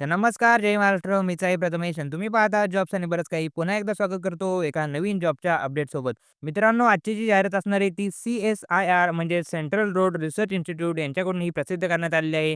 तर नमस्कार, जय महाराष्ट्र. मी साई प्रथमेशन तुम्ही पाहता जॉब्स आणि बरंच काही. पुन्हा एकदा स्वागत करतो एका नवीन जॉबच्या अपडेटसोबत. मित्रांनो, आजची जी जाहिरात असणार आहे ती सी-एस-आय-आर म्हणजे सेंट्रल रोड रिसर्च इन्स्टिट्यूट यांच्याकडून ही प्रसिद्ध करण्यात आलेली आहे.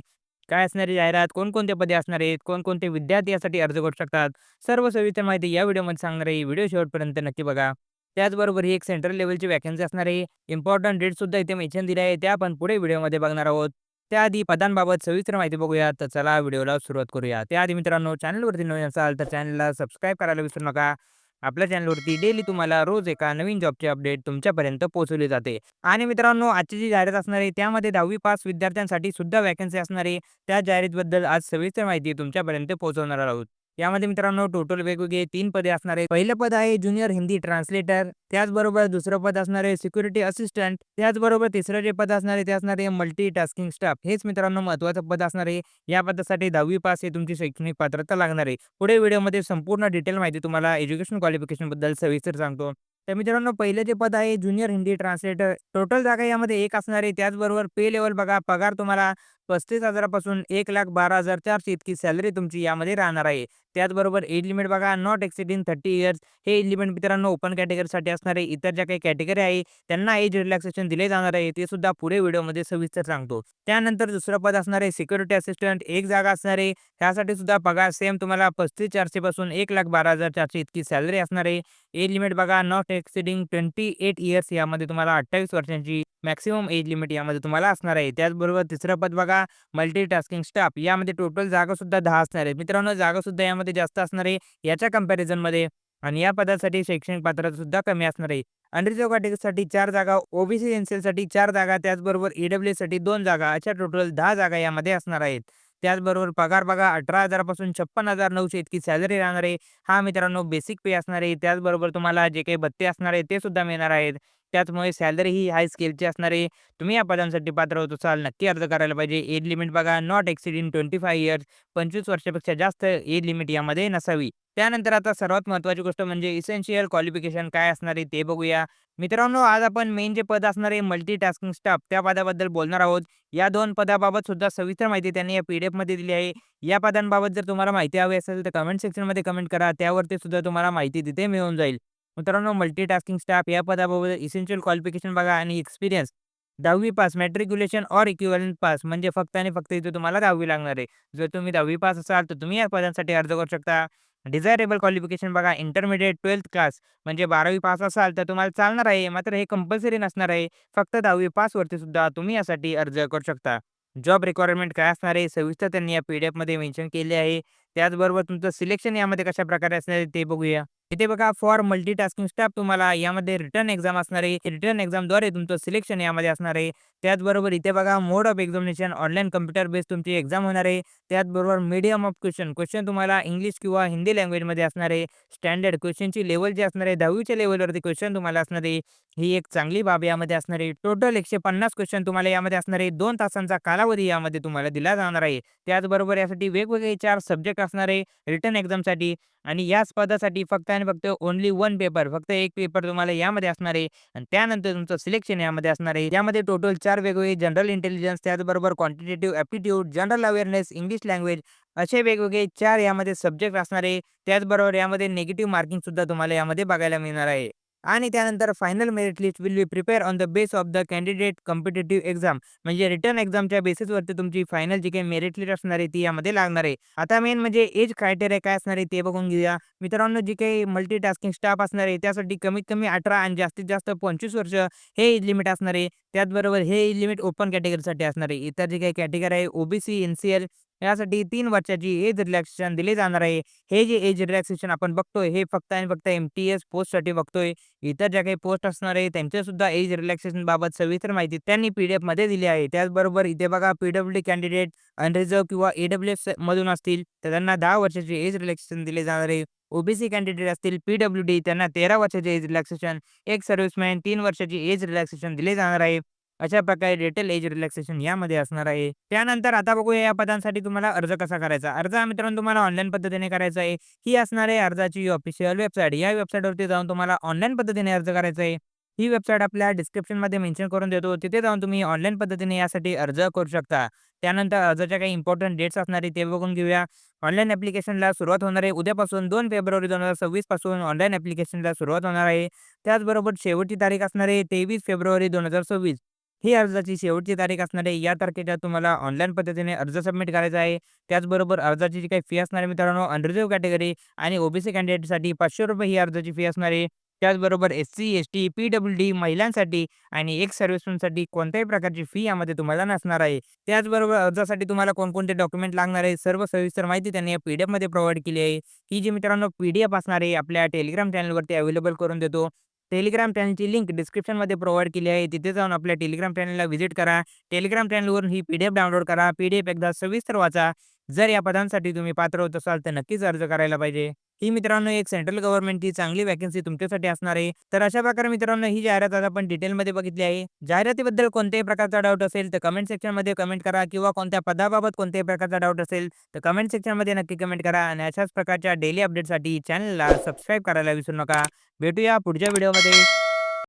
काय असणारी जाहिरात, कोणकोणते पदे असणार आहेत, कोणकोणते विद्यार्थी यासाठी अर्ज करू शकतात, सर्व सविस्तर माहिती या व्हिडिओमध्ये सांगणार आहे. व्हिडिओ शेवटपर्यंत नक्की बघा. त्याचबरोबर ही एक सेंट्रल लेवलची वॅकन्सी असणार आहे. इम्पॉर्टंट डेटसुद्धा इथे मेन्शन दिले आहे. त्या आपण पुढे व्हिडिओमध्ये बघणार आहोत. त्याआधी पदांबाबत सविस्तर माहिती बघूया. तर चला व्हिडिओला सुरुवात करूया. त्याआधी मित्रांनो चॅनलवरती नवीन असाल तर चॅनलला सबस्क्राईब करायला विसरू नका. आपल्या चॅनलवरती डेली तुम्हाला रोज एका नवीन जॉबची अपडेट तुमच्यापर्यंत पोहोचवली जाते. आणि मित्रांनो आजची जी जाहिरात असणार आहे त्यामध्ये 10वी पास विद्यार्थ्यांसाठी सुद्धा वॅकन्सी असणार आहे. त्या जाहिरातीबद्दल आज सविस्तर माहिती तुमच्यापर्यंत पोहोचवणार आहोत. यामध्ये मित्रांनो टोटल वेगवेगळे तीन पदे असणार आहे पहिलं पद आहे ज्युनियर हिंदी ट्रान्सलेटर. त्याचबरोबर दुसरं पद असणार आहे सिक्युरिटी असिस्टंट. त्याचबरोबर तिसरं जे पद असणार आहे ते असणार आहे मल्टी टास्किंग स्टाफ. हेच मित्रांनो महत्वाचं पद असणार आहे. या पदासाठी 10वी पास हे तुमची शैक्षणिक पात्रता लागणार आहे. पुढे व्हिडिओमध्ये संपूर्ण डिटेल माहिती तुम्हाला एज्युकेशन क्वालिफिकेशनबद्दल सविस्तर सांगतो. तर मित्रांनो पहिलं जे पद आहे ज्युनियर हिंदी ट्रान्सलेटर. टोटल जागा यामध्ये एक असणार आहे. त्याचबरोबर पे लेवल बघा पगार तुम्हाला पस्तीस हजारापासून एक लाख बारा हजार चारशे इतकी सॅलरी तुमची यामध्ये राहणार आहे. त्याचबरोबर एज लिमिट बघा नॉट एक्सिडिंग 30 इयर्स. हे एज लिमिट मित्रांनो ओपन कॅटेगरीसाठी असणारे इतर ज्या काही कॅटेगरी आहे त्यांना एज रिलॅक्सेशन दिले जाणार आहे. ते सुद्धा पुढे व्हिडिओमध्ये सविस्तर सांगतो. त्यानंतर दुसरं पद असणारे सिक्युरिटी असिस्टंट. एक जागा असणारे त्यासाठी सुद्धा पगार सेम तुम्हाला 35,400 पासून 1,12,400 इतकी सॅलरी असणार आहे. एज लिमिट बघा नॉट एक्सिडिंग 28 इयर्स यामध्ये तुम्हाला 28 वर्षांची मॅक्सिमम एज लिमिट यामध्ये तुम्हाला असणार आहे. त्याचबरोबर तिसरं पद बघा मल्टी टास्किंग स्टाफ. यामध्ये टोटल जागा सुद्धा 10 असणार आहे मित्रांनो जागा सुद्धा यामध्ये जास्त असणार आहे याच्या कम्पॅरिझनमध्ये आणि या पदासाठी शैक्षणिक पात्रता सुद्धा कमी असणार आहे. अनरिझर्व्ड कॅटेगरीसाठी चार जागा, ओबीसी एन-सीएलसाठी 4 जागा, त्याचबरोबर ईडब्ल्यूएससाठी 2 जागा अशा टोटल दहा जागा यामध्ये असणार आहेत. त्याचबरोबर पगार बघा अठरा हजारापासून छप्पन हजार नऊशे इतकी सॅलरी राहणार आहे. हा मित्रांनो बेसिक पे असणार आहे. त्याचबरोबर तुम्हाला जे काही भत्ते असणार आहे ते सुद्धा मिळणार आहेत. त्याचमुळे सॅलरी ही हाय स्केलची असणार आहे. तुम्ही या पदांसाठी पात्र होत असाल नक्की अर्ज करायला पाहिजे. एज लिमिट बघा नॉट एक्सिडिंग 25 इयर्स. 25 वर्षापेक्षा जास्त एज लिमिट यामध्ये नसावी. त्यानंतर आता सर्वात महत्त्वाची गोष्ट म्हणजे इसेन्शियल क्वालिफिकेशन काय असणार आहे ते बघूया. मित्रांनो आज आपण मेन जे पद असणार आहे मल्टी टास्किंग स्टाफ त्या पदाबद्दल बोलणार आहोत. या दोन पदाबाबत सुद्धा सविस्तर माहिती त्यांनी या पी-डी-एफमध्ये दिली आहे. या पदांबाबत जर तुम्हाला माहिती हवी असेल तर कमेंट सेक्शनमध्ये कमेंट करा. त्यावरती सुद्धा तुम्हाला माहिती तिथे मिळून जाईल. मित्रांनो मल्टी टास्किंग स्टाफ या पदाबाबत इसेन्शियल क्वालिफिकेशन बघा आणि एक्सपिरियन्स 10वी pass, matriculation or equivalent pass म्हणजे फक्त आणि फक्त इथे तुम्हाला 10वी लागणार आहे. जर तुम्ही 10वी पास असाल तर तुम्ही या पदांसाठी अर्ज करू शकता. डिझायरेबल क्वालिफिकेशन बघा इंटरमिडिएट 12th क्लास म्हणजे 12वी पास असाल तर तुम्हाला चालणार आहे. मात्र हे कंपल्सरी नसणार आहे. फक्त 10वी पासवरती सुद्धा तुम्ही यासाठी अर्ज करू शकता. जॉब रिक्वायरमेंट काय असणार आहे सविस्तर त्यांनी या पी-डी-एफमध्ये मेन्शन केले आहे. त्याचबरोबर तुमचं सिलेक्शन यामध्ये कशा प्रकारे असणार आहे ते बघूया. इथे बघा फॉर मल्टीटास्किंग स्टाफ तुम्हाला यामध्ये रिटर्न एक्झाम असणार आहे. रिटर्न एक्झामद्वारे तुमचं सिलेक्शन यामध्ये असणार आहे. त्याचबरोबर इथे बघा mode of examination online computer based तुमची एक्झाम होणार आहे. त्याचबरोबर मीडियम ऑफ क्वेश्चन, क्वेश्चन तुम्हाला इंग्लिश किंवा हिंदी लँग्वेजमध्ये असणार आहे. स्टँडर्ड क्वेश्चनची लेवल जी असणार आहे दहावीच्या लेवलवरती क्वेश्चन तुम्हाला असणार आहे. ही एक चांगली बाब यामध्ये असणार आहे. टोटल 150 क्वेश्चन तुम्हाला यामध्ये असणार आहे. दोन तासांचा कालावधी यामध्ये तुम्हाला दिला जाणार आहे. त्याचबरोबर यासाठी वेगवेगळे चार सब्जेक्ट असणार आहे रिटर्न एक्झामसाठी आणि याच पदासाठी फक्त आणि फक्त ओन्ली वन पेपर फक्त एक पेपर तुम्हाला यामध्ये असणार आहे आणि त्यानंतर तुमचं सिलेक्शन यामध्ये असणार आहे. यामध्ये टोटल चार वेगवेगळे जनरल इंटेलिजन्स त्याचबरोबर quantitative aptitude, general awareness, English language असे वेगवेगळे चार यामध्ये सब्जेक्ट असणार आहे. त्याचबरोबर यामध्ये निगेटिव्ह मार्किंग सुद्धा तुम्हाला यामध्ये बघायला मिळणार आहे. आणि त्यानंतर final merit list will be prepare on the base of the candidate competitive exam म्हणजे रिटर्न एक्झामच्या बेसिसवरती तुमची फायनल जी काही मेरिट लिस्ट असणार आहे ती यामध्ये लागणार आहे. आता मेन म्हणजे एज क्रायटेरिया काय असणार आहे ते बघून घेऊया. मित्रांनो जी काही मल्टी टास्किंग स्टाफ असणार आहे त्यासाठी कमीत कमी 18 आणि जास्तीत जास्त 25 वर्ष हे एज लिमिट असणार आहे. त्याचबरोबर हे एज लिमिट ओपन कॅटेगरीसाठी असणार आहे. इतर जी काही कॅटेगरी आहे ओबीसी, एन-सी-एल यासाठी तीन वर्षाची एज रिलॅक्सेशन दिली जाणार आहे. हे जे एज रिलॅक्सेशन आपण बघतोय हे फक्त आणि फक्त एम-टी-एस पोस्टसाठी बघतोय. इतर ज्या काही पोस्ट असणार आहे त्यांच्या सुद्धा एज रिलॅक्सेशन बाबत सविस्तर माहिती त्यांनी पी-डी-एफमध्ये दिली आहे. त्याचबरोबर इथे बघा पी-डब्ल्यू-डी कॅन्डिडेट अनरिझर्व किंवा ईडब्ल्यूएस मधून असतील तर त्यांना दहा वर्षाची एज रिलॅक्सेशन दिले जाणार आहे. ओबीसी कॅन्डिडेट असतील पी-डब्ल्यू-डी त्यांना 13 वर्षाची एज रिलॅक्सेशन, एक सर्व्हिसमॅन तीन वर्षाची एज रिलॅक्सेशन दिले जाणार आहे. अशा प्रकारे डिटेल एज रिलॅक्सेशन यामध्ये असणार आहे. त्यानंतर आता बघूया या पदांसाठी तुम्हाला अर्ज कसा करायचा. अर्ज मित्रांनो तुम्हाला ऑनलाईन पद्धतीने करायचा आहे. ही असणार आहे अर्जाची ऑफिशियल वेबसाईट. या वेबसाईटवरती जाऊन तुम्हाला ऑनलाईन पद्धतीने अर्ज करायचा आहे. ही वेबसाईट आपल्या डिस्क्रिप्शनमध्ये मेन्शन करून देतो. तिथे जाऊन तुम्ही ऑनलाईन पद्धतीने यासाठी अर्ज करू शकता. त्यानंतर अर्जाच्या काही इम्पॉर्टंट डेट्स असणार आहे ते बघून घेऊया. ऑनलाईन ॲप्लिकेशनला सुरुवात होणार आहे उद्यापासून दोन फेब्रुवारी 2026 पासून ऑनलाईन ॲप्लिकेशनला सुरुवात होणार आहे. त्याचबरोबर शेवटची तारीख असणार आहे 23 फेब्रुवारी 2026 ही अर्जाची शेवटची तारीख असणार आहे. या तारखेच्या तुम्हाला ऑनलाईन पद्धतीने अर्ज सबमिट करायचा आहे. त्याचबरोबर अर्जाची जी काही फी असणार आहे मित्रांनो अनरिझर्व कॅटेगरी आणि ओबीसी कॅन्डिडेटसाठी ₹500 ही अर्जाची फी असणार आहे. त्याचबरोबर एस-सी, एस-टी, पी-डब्ल्यू-डी महिलांसाठी आणि एक सर्व्हिसमनसाठी कोणत्याही प्रकारची फी यामध्ये तुम्हाला नसणार आहे. त्याचबरोबर अर्जासाठी तुम्हाला कोणकोणते डॉक्युमेंट लागणार आहे सर्व सविस्तर माहिती त्यांनी या पी-डी-एफमध्ये प्रोव्हाइड केली आहे. ही जी मित्रांनो पी-डी-एफ असणार आहे आपल्या टेलिग्राम चॅनलवरती अवेलेबल करून देतो. टेलिग्राम चॅनलची लिंक डिस्क्रिप्शनमध्ये प्रोव्हाइड केली आहे. तिथे जाऊन आपल्या टेलिग्राम चॅनलला व्हिजिट करा. टेलिग्राम चॅनलवरून ही पी-डी-एफ डाउनलोड करा. पी-डी-एफ एकदा सविस्तर वाचा. जर या पदांसाठी तुम्ही पात्र होत असाल तर नक्कीच अर्ज करायला पाहिजे. ही मित्रांनो एक सेंट्रल गव्हर्नमेंटची चांगली वॅकन्सी तुमच्यासाठी असणार आहे. तर अशा प्रकारे मित्रांनो ही जाहिरात आज आपण डिटेलमध्ये बघितली आहे. जाहिरातीबद्दल कोणत्याही प्रकारचा डाऊट असेल तर कमेंट सेक्शनमध्ये कमेंट करा किंवा कोणत्या पदाबाबत कोणत्याही प्रकारचा डाऊट असेल तर कमेंट सेक्शनमध्ये नक्की कमेंट करा आणि अशाच प्रकारच्या डेली अपडेटसाठी चॅनलला सबस्क्राईब करायला विसरू नका. भेटूया पुढच्या व्हिडिओमध्ये.